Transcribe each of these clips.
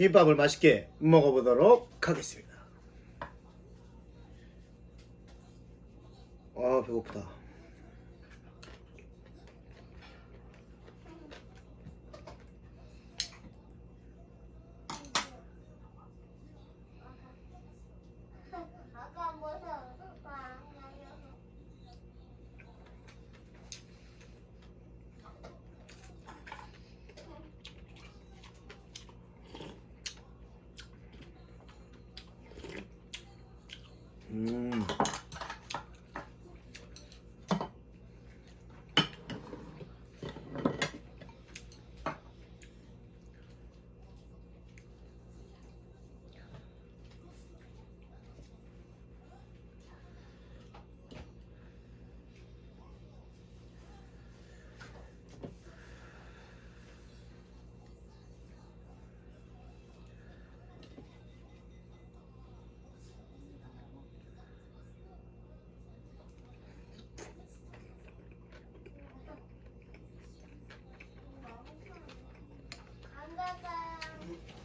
김밥을 맛있게 먹어보도록 하겠습니다. 아 배고프다. Mm. 아빠가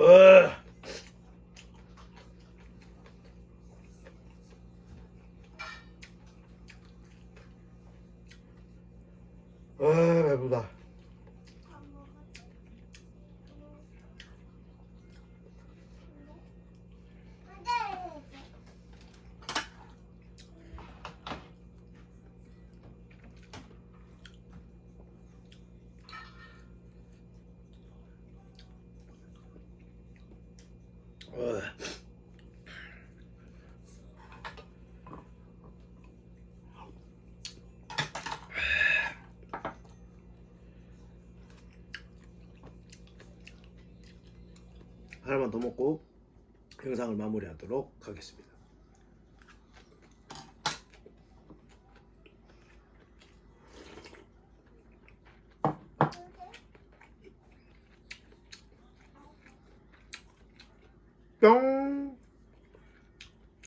아 배부다. 하나만 더 먹고 영상을 마무리하도록 하겠습니다.